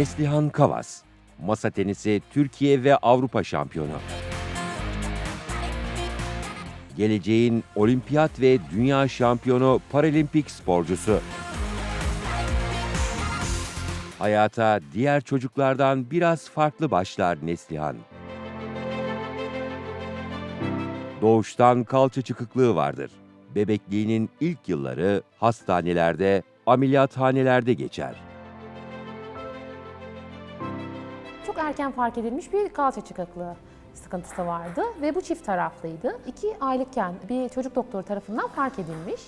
Neslihan Kavas, masa tenisi Türkiye ve Avrupa şampiyonu. Geleceğin olimpiyat ve dünya şampiyonu paralimpik sporcusu. Hayata diğer çocuklardan biraz farklı başlar Neslihan. Doğuştan kalça çıkıklığı vardır. Bebekliğinin ilk yılları hastanelerde, ameliyathanelerde geçer. Erken fark edilmiş bir kalça çıkıklığı sıkıntısı vardı ve bu çift taraflıydı. İki aylıkken bir çocuk doktoru tarafından fark edilmiş.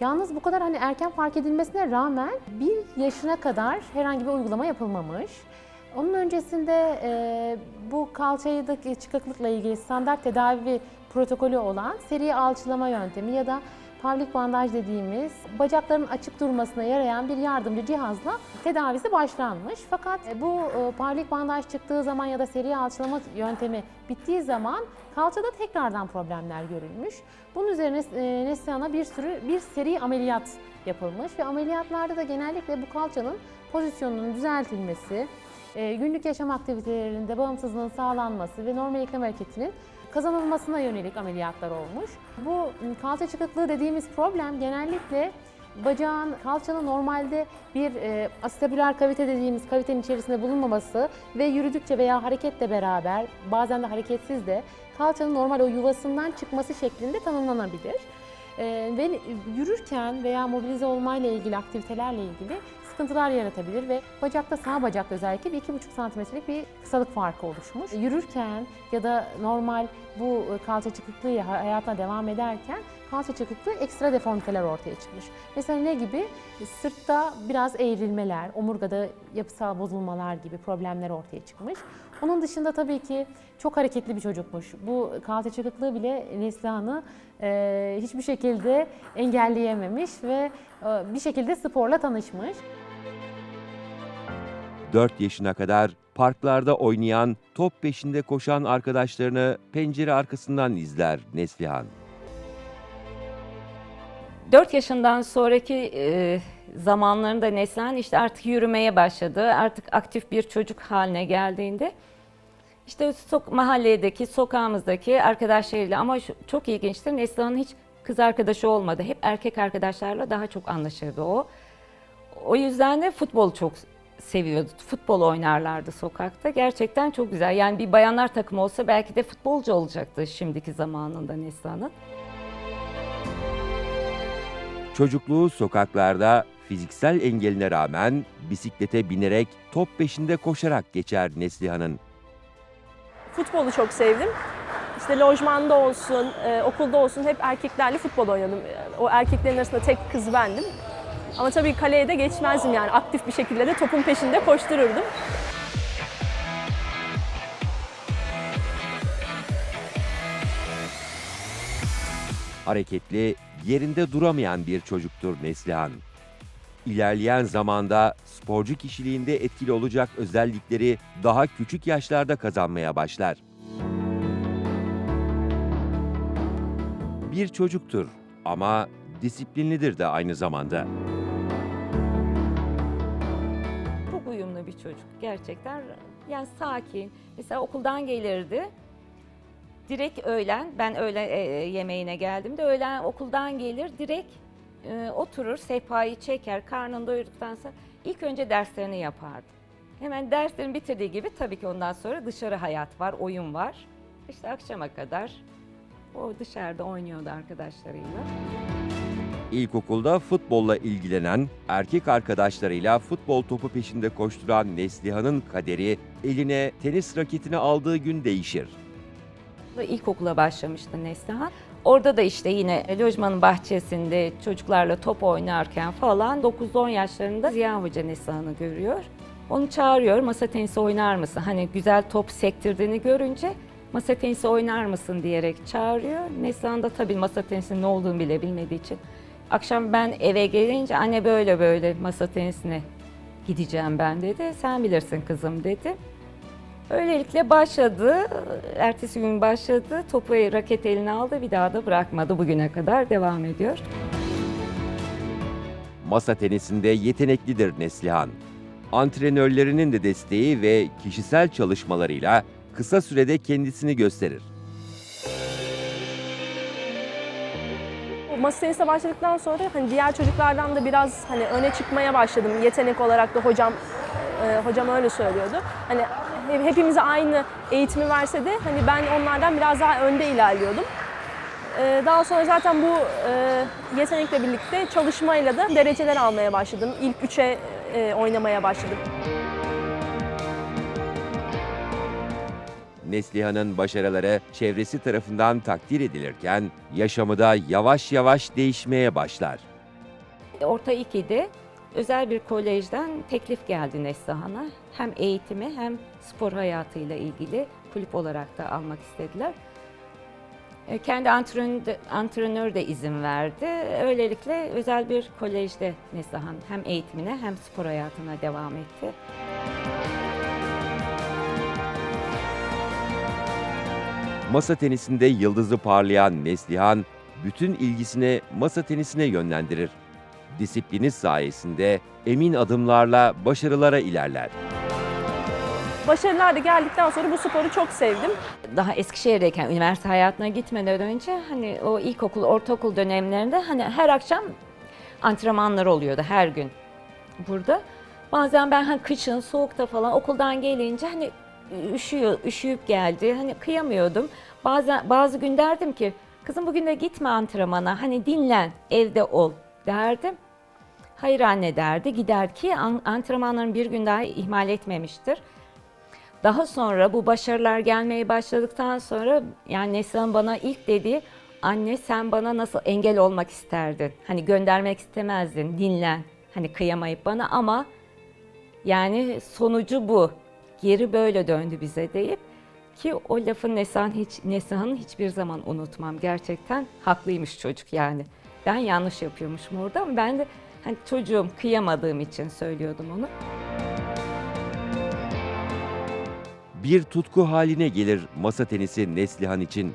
Yalnız bu kadar hani erken fark edilmesine rağmen bir yaşına kadar herhangi bir uygulama yapılmamış. Onun öncesinde e, bu kalçadaki çıkıklıkla ilgili standart tedavi protokolü olan seri alçılama yöntemi ya da Pavlik bandaj dediğimiz bacakların açık durmasına yarayan bir yardımcı cihazla tedavisi başlanmış. Fakat e, bu e, pavlik bandaj çıktığı zaman ya da seri alçılama yöntemi bittiği zaman kalçada tekrardan problemler görülmüş. Bunun üzerine e, Neslihan'a bir sürü bir seri ameliyat yapılmış ve ameliyatlarda da genellikle bu kalçanın pozisyonunun düzeltilmesi, günlük yaşam aktivitelerinde bağımsızlığın sağlanması ve normal eklem hareketinin kazanılmasına yönelik ameliyatlar olmuş. Bu kalça çıkıklığı dediğimiz problem genellikle bacağın, kalçanın normalde bir e, astabüler kavite dediğimiz kavitenin içerisinde bulunmaması ve yürüdükçe veya hareketle beraber bazen de hareketsiz de kalçanın normal o yuvasından çıkması şeklinde tanımlanabilir. E, ve yürürken veya mobilize olmayla ilgili aktivitelerle ilgili sıkıntılar yaratabilir ve bacakta sağ bacakta özellikle bir iki buçuk santimetrelik bir kısalık farkı oluşmuş. Yürürken ya da normal bu kalça çıkıklığıyla hayatına devam ederken kalça çıkıklığı ekstra deformiteler ortaya çıkmış. Mesela ne gibi? Sırtta biraz eğrilmeler, omurgada yapısal bozulmalar gibi problemler ortaya çıkmış. Onun dışında tabii ki çok hareketli bir çocukmuş. Bu kalça çıkıklığı bile Neslihan'ı e, hiçbir şekilde engelleyememiş ve e, bir şekilde sporla tanışmış. 4 yaşına kadar parklarda oynayan, top peşinde koşan arkadaşlarını pencere arkasından izler Neslihan. 4 yaşından sonraki e, zamanlarında Neslihan işte artık yürümeye başladı. Artık aktif bir çocuk haline geldiğinde işte sok mahalledeki, sokağımızdaki arkadaşlarıyla ama şu- çok ilginçtir Neslihan'ın hiç kız arkadaşı olmadı. Hep erkek arkadaşlarla daha çok anlaşırdı o. O yüzden de futbol çok seviyordu. Futbol oynarlardı sokakta. Gerçekten çok güzel. Yani bir bayanlar takımı olsa belki de futbolcu olacaktı şimdiki zamanında Neslihan'ın. Çocukluğu sokaklarda fiziksel engeline rağmen bisiklete binerek top peşinde koşarak geçer Neslihan'ın. Futbolu çok sevdim. İşte lojmanda olsun, e, okulda olsun hep erkeklerle futbol oynadım. E, O erkeklerin arasında tek kız bendim. Ama tabii kaleye de geçmezdim yani aktif bir şekilde de topun peşinde koştururdum. Hareketli, yerinde duramayan bir çocuktur Neslihan. İlerleyen zamanda sporcu kişiliğinde etkili olacak özellikleri daha küçük yaşlarda kazanmaya başlar. Bir çocuktur ama disiplinlidir de aynı zamanda. Gerçekten. Yani sakin. Mesela okuldan gelirdi. Direkt öğlen, ben öğle e, yemeğine geldiğimde öğlen okuldan gelir direkt e, oturur, sehpayı çeker, karnını doyurduktan sonra ilk önce derslerini yapardı. Hemen derslerini bitirdiği gibi tabii ki ondan sonra dışarı hayat var, oyun var. İşte akşama kadar o dışarıda oynuyordu arkadaşlarıyla. İlkokulda futbolla ilgilenen, erkek arkadaşlarıyla futbol topu peşinde koşturan Neslihan'ın kaderi eline tenis raketini aldığı gün değişir. İlkokula başlamıştı Neslihan. Orada da işte yine lojmanın bahçesinde çocuklarla top oynarken falan 9-10 yaşlarında Ziya Hoca Neslihan'ı görüyor. Onu çağırıyor, masa tenisi oynar mısın? Hani güzel top sektirdiğini görünce masa tenisi oynar mısın diyerek çağırıyor. Neslihan da tabii masa tenisinin ne olduğunu bile bilmediği için. Akşam ben eve gelince anne böyle böyle masa tenisine gideceğim ben dedi. Sen bilirsin kızım dedi. Öylelikle başladı. Ertesi gün başladı. Topu raket eline aldı. Bir daha da bırakmadı. Bugüne kadar devam ediyor. Masa tenisinde yeteneklidir Neslihan. antrenörlerinin de desteği ve kişisel çalışmalarıyla kısa sürede kendisini gösterir. Masa tenisine başladıktan sonra hani diğer çocuklardan da biraz hani öne çıkmaya başladım. Yetenek olarak da hocam e, hocam öyle söylüyordu. Hani he- hepimize aynı eğitimi verse de hani ben onlardan biraz daha önde ilerliyordum. E, daha sonra zaten bu e, yetenekle birlikte çalışmayla da dereceler almaya başladım. İlk üçe e, oynamaya başladım. Neslihan'ın başarıları çevresi tarafından takdir edilirken yaşamı da yavaş yavaş değişmeye başlar. Orta 2'de özel bir kolejden teklif geldi Neslihan'a. Hem eğitimi hem spor hayatıyla ilgili kulüp olarak da almak istediler. E, Kendi antrenör de, izin verdi. Öylelikle özel bir kolejde Neslihan hem eğitimine hem spor hayatına devam etti. Masa tenisinde yıldızı parlayan Neslihan bütün ilgisini masa tenisine yönlendirir. Disiplini sayesinde emin adımlarla başarılara ilerler. Başarılar da geldikten sonra bu sporu çok sevdim. daha Eskişehir'deyken üniversite hayatına gitmeden önce hani o ilkokul, ortaokul dönemlerinde hani her akşam antrenmanlar oluyordu her gün burada. Bazen ben hani kışın soğukta falan okuldan gelince hani üşüyor, üşüyüp geldi. Hani kıyamıyordum. Bazen bazı gün derdim ki kızım bugün de gitme antrenmana. Hani dinlen, evde ol derdim. Hayır anne derdi. Gider ki an- antrenmanların bir gün daha ihmal etmemiştir. Daha sonra bu başarılar gelmeye başladıktan sonra yani Neslihan bana ilk dediği anne sen bana nasıl engel olmak isterdin? Hani göndermek istemezdin, dinlen. Hani kıyamayıp bana ama yani sonucu bu. Geri böyle döndü bize deyip ki o lafın Neslihan hiç Neslihan'ı hiçbir zaman unutmam. Gerçekten haklıymış çocuk yani. Ben yanlış yapıyormuşum orada ama ben de hani çocuğum kıyamadığım için söylüyordum onu. Bir tutku haline gelir masa tenisi Neslihan için.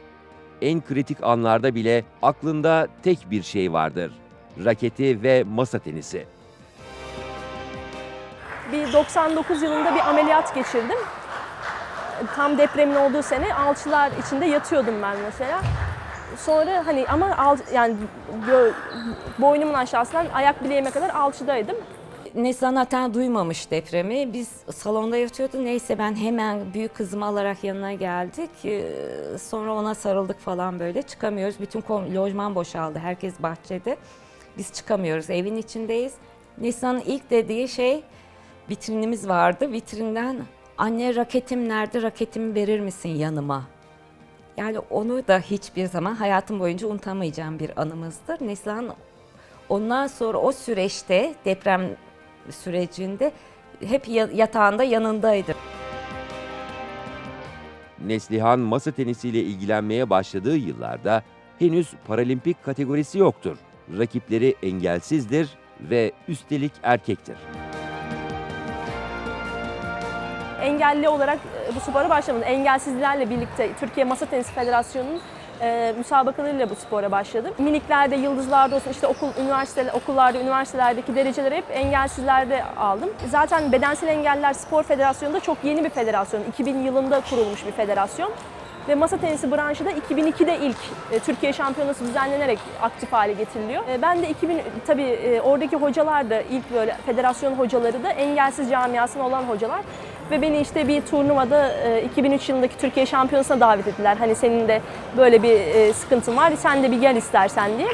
En kritik anlarda bile aklında tek bir şey vardır. Raketi ve masa tenisi. Bir 99 yılında bir ameliyat geçirdim. Tam depremin olduğu sene alçılar içinde yatıyordum ben mesela. Sonra hani ama al, yani boynumun aşağısından ayak bileğime kadar alçıdaydım. Neslihan hatta duymamış depremi. Biz salonda yatıyordu. Neyse ben hemen büyük kızımı alarak yanına geldik. Ee, Sonra ona sarıldık falan böyle. Çıkamıyoruz. Bütün lojman boşaldı. Herkes bahçede. Biz çıkamıyoruz. Evin içindeyiz. Neslihan'ın ilk dediği şey vitrinimiz vardı. Vitrinden anne raketim nerede? Raketimi verir misin yanıma? Yani onu da hiçbir zaman hayatım boyunca unutamayacağım bir anımızdır. Neslihan ondan sonra o süreçte deprem sürecinde hep ya- yatağında yanındaydı. Neslihan masa tenisiyle ilgilenmeye başladığı yıllarda henüz paralimpik kategorisi yoktur. Rakipleri engelsizdir ve üstelik erkektir. Engelli olarak e, bu spora başlamadım. Engelsizlerle birlikte Türkiye Masa Tenisi Federasyonu'nun e, müsabakalarıyla bu spora başladım. Miniklerde, yıldızlarda olsun işte okul, üniversite, okullarda, üniversitelerdeki dereceleri hep engelsizlerde aldım. Zaten Bedensel Engelliler Spor Federasyonu da çok yeni bir federasyon. 2000 yılında kurulmuş bir federasyon. Ve masa tenisi branşı da 2002'de ilk e, Türkiye Şampiyonası düzenlenerek aktif hale getiriliyor. E, ben de 2000 tabii e, oradaki hocalar da ilk böyle federasyon hocaları da engelsiz camiasına olan hocalar. Ve beni işte bir turnuvada e, 2003 yılındaki Türkiye Şampiyonası'na davet ettiler. Hani senin de böyle bir e, sıkıntın var, sen de bir gel istersen diye.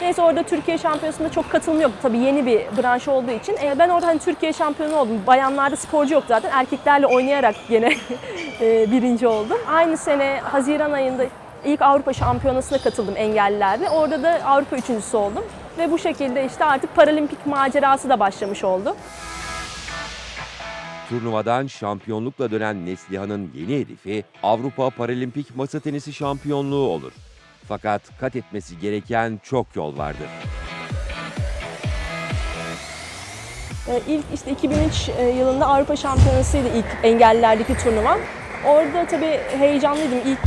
Neyse orada Türkiye Şampiyonası'nda çok katılım yok. Tabii yeni bir branş olduğu için. E, ben orada hani Türkiye şampiyonu oldum. Bayanlarda sporcu yok zaten. Erkeklerle oynayarak gene e, birinci oldum. Aynı sene Haziran ayında ilk Avrupa Şampiyonası'na katıldım engellilerde. Orada da Avrupa üçüncüsü oldum. Ve bu şekilde işte artık paralimpik macerası da başlamış oldu. Turnuvadan şampiyonlukla dönen Neslihan'ın yeni hedefi Avrupa Paralimpik Masa Tenisi Şampiyonluğu olur. Fakat kat etmesi gereken çok yol vardır. Ee, İlk işte 2003 e, yılında Avrupa Şampiyonası'ydı ilk engellilerdeki turnuva. Orada tabii heyecanlıydım. İlk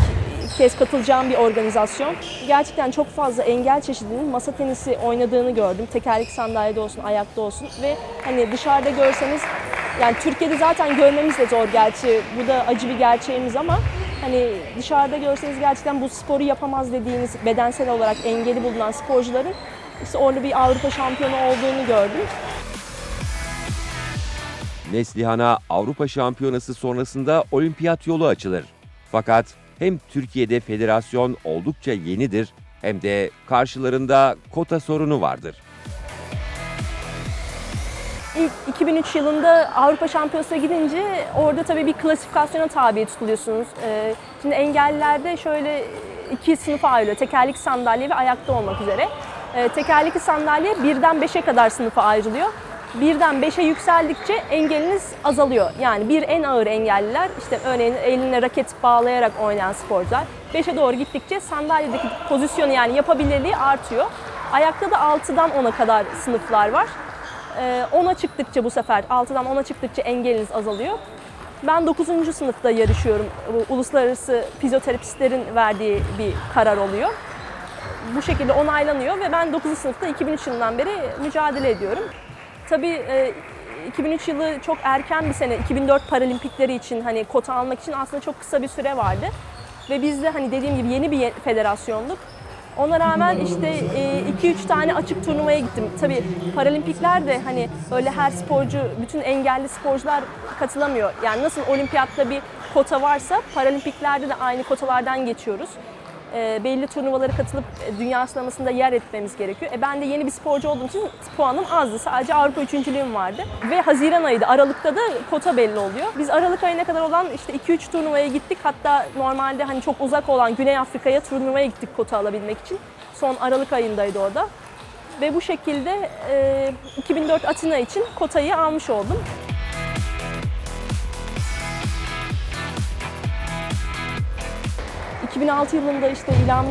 kez katılacağım bir organizasyon. Gerçekten çok fazla engel çeşidinin masa tenisi oynadığını gördüm. Tekerlek sandalyede olsun, ayakta olsun ve hani dışarıda görseniz yani Türkiye'de zaten görmemiz de zor gerçi. Bu da acı bir gerçeğimiz ama hani dışarıda görseniz gerçekten bu sporu yapamaz dediğiniz bedensel olarak engeli bulunan sporcuların işte orada bir Avrupa şampiyonu olduğunu gördüm. Neslihan'a Avrupa Şampiyonası sonrasında olimpiyat yolu açılır. Fakat hem Türkiye'de federasyon oldukça yenidir hem de karşılarında kota sorunu vardır. İlk 2003 yılında Avrupa Şampiyonası'na gidince orada tabii bir klasifikasyona tabi tutuluyorsunuz. Ee, Şimdi engellilerde şöyle iki sınıfa ayrılıyor. Tekerlekli sandalye ve ayakta olmak üzere. Ee, Tekerlekli sandalye birden 5'e kadar sınıfa ayrılıyor. Birden 5'e yükseldikçe engeliniz azalıyor. Yani bir en ağır engelliler, işte örneğin eline raket bağlayarak oynayan sporcular 5'e doğru gittikçe sandalyedeki pozisyonu yani yapabilirliği artıyor. Ayakta da 6'dan 10'a kadar sınıflar var. Ee, 10'a çıktıkça bu sefer 6'dan 10'a çıktıkça engeliniz azalıyor. Ben 9. sınıfta yarışıyorum. Bu uluslararası fizyoterapistlerin verdiği bir karar oluyor. Bu şekilde onaylanıyor ve ben 9. sınıfta 2003 yılından beri mücadele ediyorum. Tabii e, 2003 yılı çok erken bir sene. 2004 Paralimpikleri için hani kota almak için aslında çok kısa bir süre vardı. Ve biz de hani dediğim gibi yeni bir federasyonduk. Ona rağmen işte 2-3 tane açık turnuvaya gittim. Tabii paralimpikler de hani öyle her sporcu, bütün engelli sporcular katılamıyor. Yani nasıl olimpiyatta bir kota varsa paralimpiklerde de aynı kotalardan geçiyoruz. E, belli turnuvalara katılıp e, dünya sıralamasında yer etmemiz gerekiyor. E, ben de yeni bir sporcu olduğum için puanım azdı. Sadece Avrupa üçüncülüğüm vardı. Ve Haziran ayıydı. Aralık'ta da kota belli oluyor. Biz Aralık ayına kadar olan işte 2-3 turnuvaya gittik. Hatta normalde hani çok uzak olan Güney Afrika'ya turnuvaya gittik kota alabilmek için. Son Aralık ayındaydı o da. Ve bu şekilde e, 2004 Atina için kotayı almış oldum. ...2006 yılında işte İlhami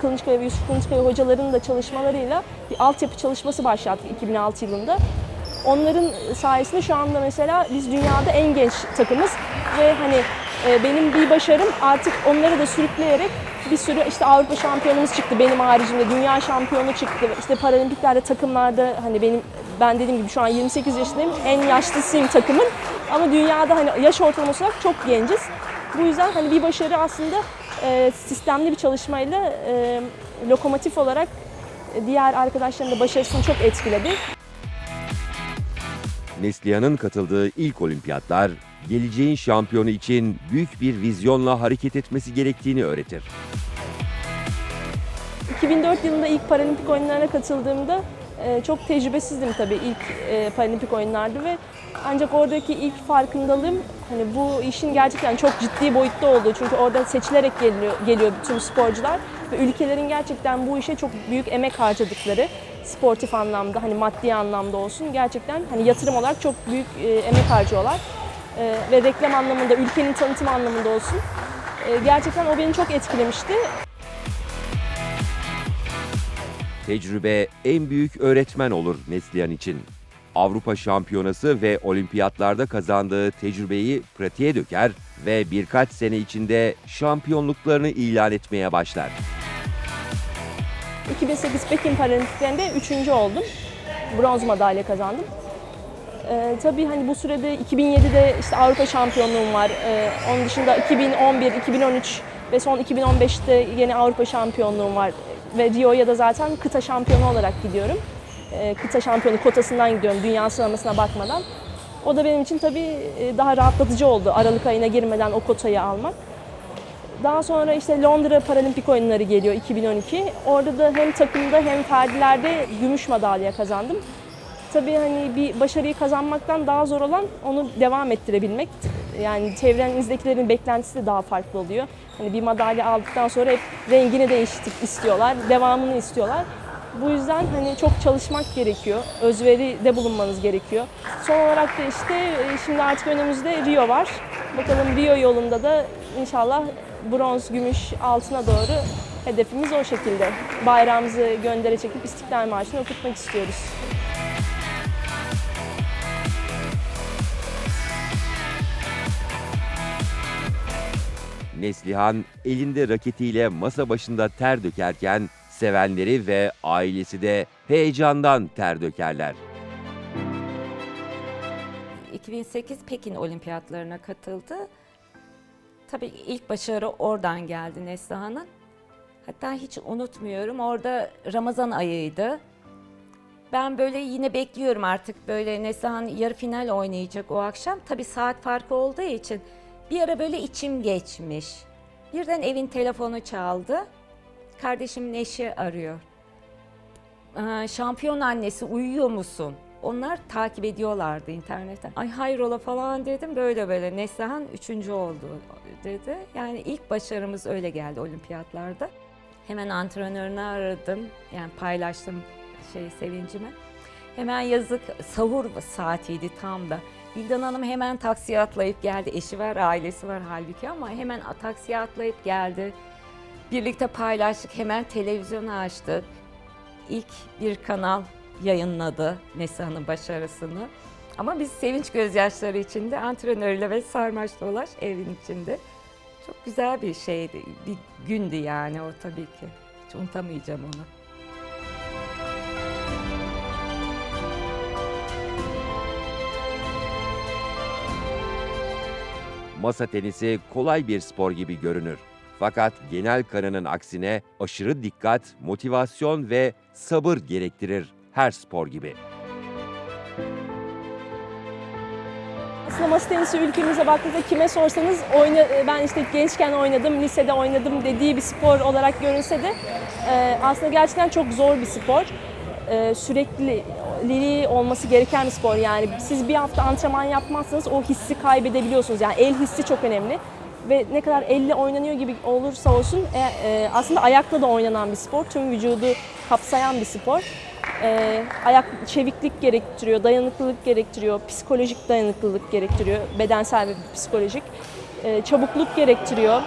Kılınçkaya ve Yusuf Kılınçkaya hocaların da çalışmalarıyla bir altyapı çalışması başlattık 2006 yılında. Onların sayesinde şu anda mesela biz dünyada en genç takımız ve hani e, benim bir başarım artık onları da sürükleyerek bir sürü işte Avrupa şampiyonumuz çıktı benim haricimde, dünya şampiyonu çıktı. İşte paralimpiklerde takımlarda hani benim ben dediğim gibi şu an 28 yaşındayım. En yaşlısıyım takımın. Ama dünyada hani yaş ortalaması olarak çok genciz. Bu yüzden hani bir başarı aslında e, sistemli bir çalışmayla e, lokomotif olarak e, diğer arkadaşların da başarısını çok etkiledi. Neslihan'ın katıldığı ilk olimpiyatlar, geleceğin şampiyonu için büyük bir vizyonla hareket etmesi gerektiğini öğretir. 2004 yılında ilk Paralimpik oyunlarına katıldığımda e, çok tecrübesizdim tabii ilk e, Paralimpik oyunlardı ve ancak oradaki ilk farkındalığım hani bu işin gerçekten çok ciddi boyutta olduğu çünkü orada seçilerek geliyor, geliyor bütün sporcular ve ülkelerin gerçekten bu işe çok büyük emek harcadıkları sportif anlamda hani maddi anlamda olsun gerçekten hani yatırım olarak çok büyük e, emek harcıyorlar E, ve reklam anlamında ülkenin tanıtım anlamında olsun E, gerçekten o beni çok etkilemişti. Tecrübe en büyük öğretmen olur Neslihan için. Avrupa Şampiyonası ve olimpiyatlarda kazandığı tecrübeyi pratiğe döker ve birkaç sene içinde şampiyonluklarını ilan etmeye başlar. 2008 Pekin Paralimpiklerinde üçüncü oldum. Bronz madalya kazandım. Ee, tabii hani bu sürede 2007'de işte Avrupa şampiyonluğum var. Ee, onun dışında 2011, 2013 ve son 2015'te yine Avrupa şampiyonluğum var. Ve Rio'ya da zaten kıta şampiyonu olarak gidiyorum. Ee, kıta şampiyonu kotasından gidiyorum dünya sıralamasına bakmadan. O da benim için tabii e, daha rahatlatıcı oldu Aralık ayına girmeden o kotayı almak. Daha sonra işte Londra Paralimpik oyunları geliyor 2012. Orada da hem takımda hem ferdilerde gümüş madalya kazandım. Tabii hani bir başarıyı kazanmaktan daha zor olan onu devam ettirebilmek. Yani çevrenizdekilerin beklentisi de daha farklı oluyor. Hani bir madalya aldıktan sonra hep rengini değiştik istiyorlar, devamını istiyorlar. Bu yüzden hani çok çalışmak gerekiyor, özveride bulunmanız gerekiyor. Son olarak da işte e, şimdi artık önümüzde Rio var. Bakalım Rio yolunda da inşallah bronz, gümüş, altına doğru hedefimiz o şekilde. Bayrağımızı göndere çekip İstiklal Marşı'nı okutmak istiyoruz. Neslihan elinde raketiyle masa başında ter dökerken sevenleri ve ailesi de heyecandan ter dökerler. 2008 Pekin Olimpiyatlarına katıldı. Tabii ilk başarı oradan geldi Neslihan'ın. Hatta hiç unutmuyorum orada Ramazan ayıydı. Ben böyle yine bekliyorum artık böyle Neslihan yarı final oynayacak o akşam. Tabii saat farkı olduğu için bir ara böyle içim geçmiş. Birden evin telefonu çaldı. Kardeşimin eşi arıyor. Aa, şampiyon annesi uyuyor musun? Onlar takip ediyorlardı internetten. Ay hayrola falan dedim böyle böyle. Neslihan üçüncü oldu dedi. Yani ilk başarımız öyle geldi olimpiyatlarda. Hemen antrenörünü aradım. Yani paylaştım şey sevincimi. Hemen yazık sahur saatiydi tam da. Bildan Hanım hemen taksiye atlayıp geldi. Eşi var, ailesi var halbuki ama hemen taksiye atlayıp geldi. Birlikte paylaştık. Hemen televizyonu açtık. İlk bir kanal yayınladı Neslihan'ın başarısını. Ama biz sevinç gözyaşları içinde antrenörle ve sarmaş dolaş evin içinde. Çok güzel bir şeydi, bir gündü yani o tabii ki. Hiç unutamayacağım onu. Masa tenisi kolay bir spor gibi görünür. Fakat genel kanının aksine aşırı dikkat, motivasyon ve sabır gerektirir her spor gibi. Aslında masa tenisi ülkemize baktığınızda kime sorsanız oyna, ben işte gençken oynadım, lisede oynadım dediği bir spor olarak görünse de e, aslında gerçekten çok zor bir spor. E, sürekliliği olması gereken bir spor yani. Siz bir hafta antrenman yapmazsanız o hissi kaybedebiliyorsunuz. Yani el hissi çok önemli. Ve ne kadar elle oynanıyor gibi olursa olsun e, e, aslında ayakla da oynanan bir spor. Tüm vücudu kapsayan bir spor. E, ayak çeviklik gerektiriyor, dayanıklılık gerektiriyor, psikolojik dayanıklılık gerektiriyor, bedensel ve psikolojik. E, çabukluk gerektiriyor.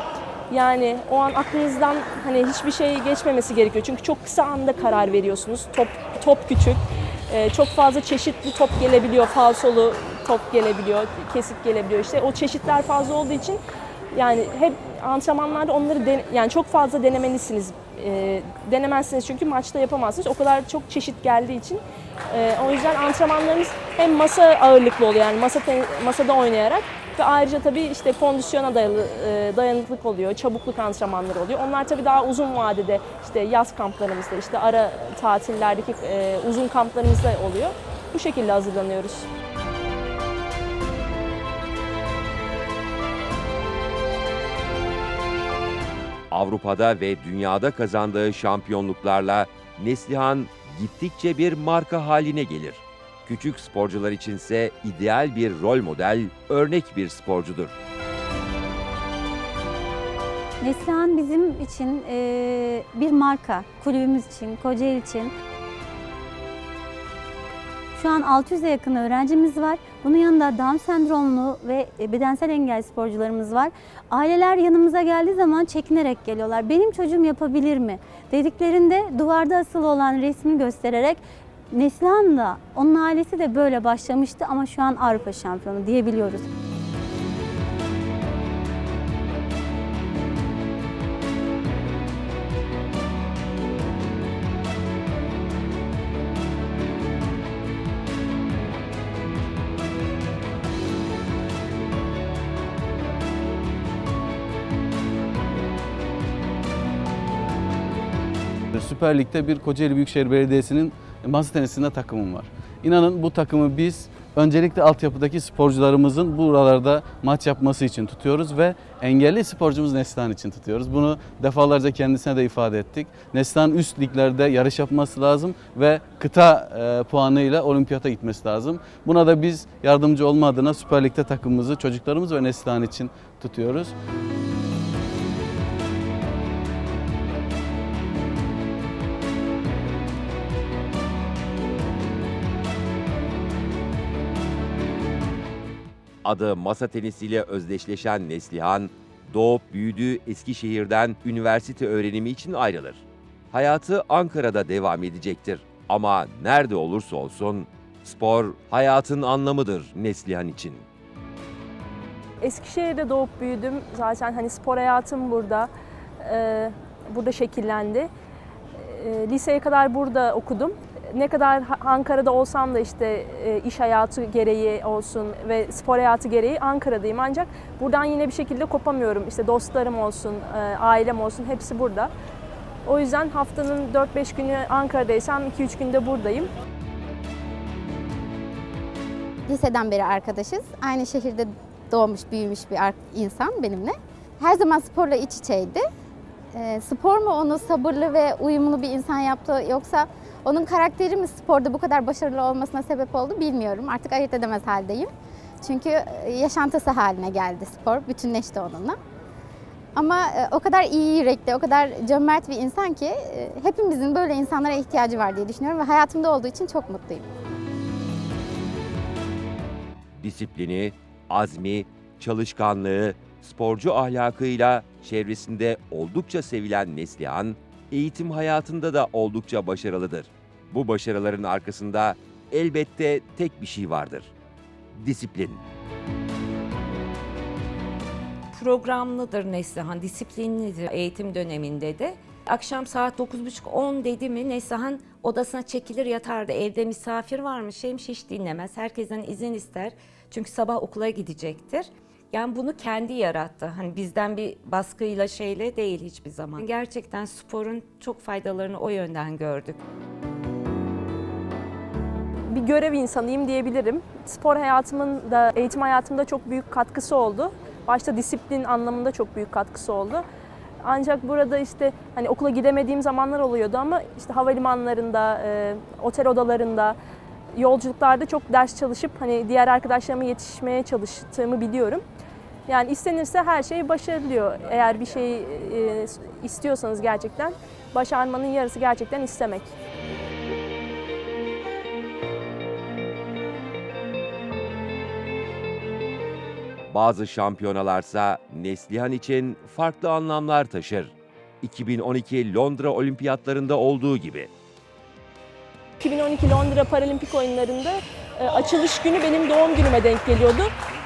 Yani o an aklınızdan hani hiçbir şey geçmemesi gerekiyor. Çünkü çok kısa anda karar veriyorsunuz. Top top küçük. E, çok fazla çeşitli top gelebiliyor. Falsolu top gelebiliyor, kesik gelebiliyor. İşte o çeşitler fazla olduğu için yani hep antrenmanlarda onları den- yani çok fazla denemelisiniz. E, denemezsiniz çünkü maçta yapamazsınız. O kadar çok çeşit geldiği için. E, o yüzden antrenmanlarımız hem masa ağırlıklı oluyor yani masa masada oynayarak ve ayrıca tabii işte kondisyona dayalı e, dayanıklılık oluyor, çabukluk antrenmanları oluyor. Onlar tabii daha uzun vadede işte yaz kamplarımızda, işte ara tatillerdeki e, uzun kamplarımızda oluyor. Bu şekilde hazırlanıyoruz. Avrupa'da ve dünyada kazandığı şampiyonluklarla Neslihan gittikçe bir marka haline gelir. Küçük sporcular içinse ideal bir rol model, örnek bir sporcudur. Neslihan bizim için eee, bir marka, kulübümüz için, Kocaeli için. Şu an 600'e yakın öğrencimiz var. Bunun yanında Down sendromlu ve e, bedensel engel sporcularımız var. Aileler yanımıza geldiği zaman çekinerek geliyorlar. Benim çocuğum yapabilir mi? Dediklerinde duvarda asılı olan resmi göstererek Neslihan da onun ailesi de böyle başlamıştı ama şu an Avrupa şampiyonu diyebiliyoruz. Süper Lig'de bir Kocaeli Büyükşehir Belediyesi'nin masa tenisinde takımım var. İnanın bu takımı biz öncelikle altyapıdaki sporcularımızın buralarda maç yapması için tutuyoruz ve engelli sporcumuz Neslihan için tutuyoruz. Bunu defalarca kendisine de ifade ettik. Neslihan üst liglerde yarış yapması lazım ve kıta e, puanıyla olimpiyata gitmesi lazım. Buna da biz yardımcı olma adına Süper Lig'de takımımızı çocuklarımız ve Neslihan için tutuyoruz. Adı masa tenisiyle özdeşleşen Neslihan, doğup büyüdüğü Eskişehir'den üniversite öğrenimi için ayrılır. Hayatı Ankara'da devam edecektir. Ama nerede olursa olsun spor hayatın anlamıdır Neslihan için. Eskişehir'de doğup büyüdüm. Zaten hani spor hayatım burada. Ee, burada şekillendi. Ee, liseye kadar burada okudum. Ne kadar Ankara'da olsam da işte e, iş hayatı gereği olsun ve spor hayatı gereği Ankara'dayım. Ancak buradan yine bir şekilde kopamıyorum. İşte dostlarım olsun, e, ailem olsun hepsi burada. O yüzden haftanın 4-5 günü Ankara'daysam 2-3 günde buradayım. Liseden beri arkadaşız. Aynı şehirde doğmuş, büyümüş bir insan benimle. Her zaman sporla iç içeydi. Ee, spor mu onu sabırlı ve uyumlu bir insan yaptı yoksa onun karakteri mi sporda bu kadar başarılı olmasına sebep oldu bilmiyorum. Artık ayırt edemez haldeyim. Çünkü e, yaşantısı haline geldi spor, bütünleşti onunla. Ama e, o kadar iyi yürekli, o kadar cömert bir insan ki e, hepimizin böyle insanlara ihtiyacı var diye düşünüyorum ve hayatımda olduğu için çok mutluyum. Disiplini, azmi, çalışkanlığı, sporcu ahlakıyla çevresinde oldukça sevilen Neslihan, eğitim hayatında da oldukça başarılıdır. Bu başarıların arkasında elbette tek bir şey vardır. Disiplin. programlıdır Neslihan, disiplinlidir eğitim döneminde de. Akşam saat 9.30-10 dedi mi Neslihan odasına çekilir yatardı. Evde misafir varmış, şeymiş hiç dinlemez. Herkesten izin ister. Çünkü sabah okula gidecektir. Yani bunu kendi yarattı. Hani bizden bir baskıyla şeyle değil hiçbir zaman. Gerçekten sporun çok faydalarını o yönden gördük. Bir görev insanıyım diyebilirim. Spor hayatımın da eğitim hayatımda çok büyük katkısı oldu. Başta disiplin anlamında çok büyük katkısı oldu. Ancak burada işte hani okula gidemediğim zamanlar oluyordu ama işte havalimanlarında, e, otel odalarında, yolculuklarda çok ders çalışıp hani diğer arkadaşlarıma yetişmeye çalıştığımı biliyorum. Yani istenirse her şey başarılıyor. Eğer bir şey e, istiyorsanız gerçekten başarmanın yarısı gerçekten istemek. Bazı şampiyonalarsa Neslihan için farklı anlamlar taşır. 2012 Londra Olimpiyatlarında olduğu gibi. 2012 Londra Paralimpik oyunlarında e, açılış günü benim doğum günüme denk geliyordu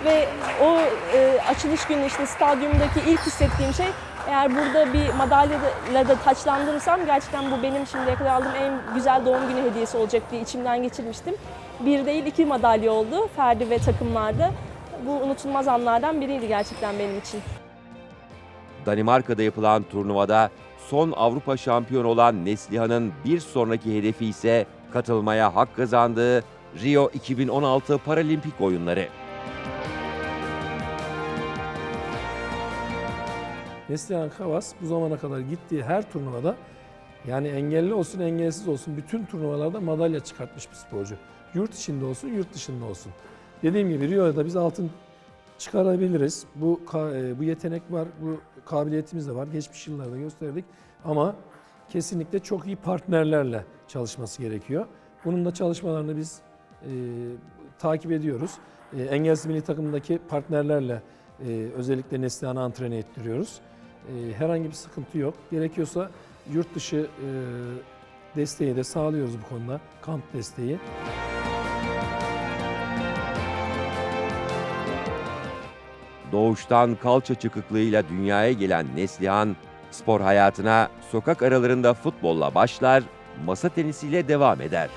ve o e, açılış günü işte stadyumdaki ilk hissettiğim şey eğer burada bir madalyayla da taçlandırırsam gerçekten bu benim şimdiye kadar aldığım en güzel doğum günü hediyesi olacak diye içimden geçirmiştim. Bir değil iki madalya oldu Ferdi ve takımlarda. Bu unutulmaz anlardan biriydi gerçekten benim için. Danimarka'da yapılan turnuvada son Avrupa şampiyonu olan Neslihan'ın bir sonraki hedefi ise katılmaya hak kazandığı Rio 2016 Paralimpik oyunları. Neslihan Kavas bu zamana kadar gittiği her turnuvada yani engelli olsun engelsiz olsun bütün turnuvalarda madalya çıkartmış bir sporcu. Yurt içinde olsun yurt dışında olsun. Dediğim gibi Rio'da biz altın çıkarabiliriz. Bu e, bu yetenek var, bu kabiliyetimiz de var. Geçmiş yıllarda gösterdik ama kesinlikle çok iyi partnerlerle çalışması gerekiyor. Bunun da çalışmalarını biz e, takip ediyoruz. E, engelsiz milli takımdaki partnerlerle e, özellikle Neslihan'ı antrene ettiriyoruz. E, herhangi bir sıkıntı yok. Gerekiyorsa yurt dışı e, desteği de sağlıyoruz bu konuda. Kamp desteği. Doğuştan kalça çıkıklığıyla dünyaya gelen Neslihan, spor hayatına sokak aralarında futbolla başlar, masa tenisiyle devam eder.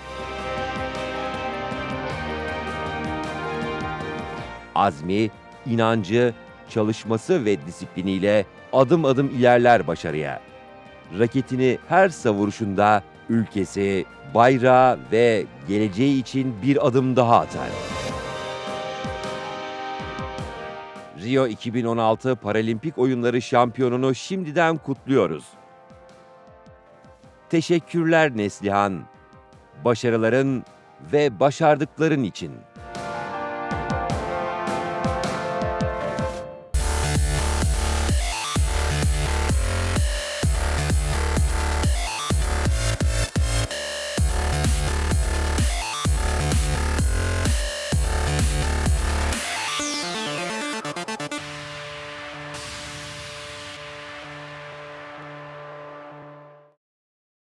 Azmi, inancı, çalışması ve disipliniyle adım adım ilerler başarıya. Raketini her savuruşunda ülkesi, bayrağı ve geleceği için bir adım daha atar. Rio 2016 Paralimpik Oyunları şampiyonunu şimdiden kutluyoruz. Teşekkürler Neslihan. Başarıların ve başardıkların için.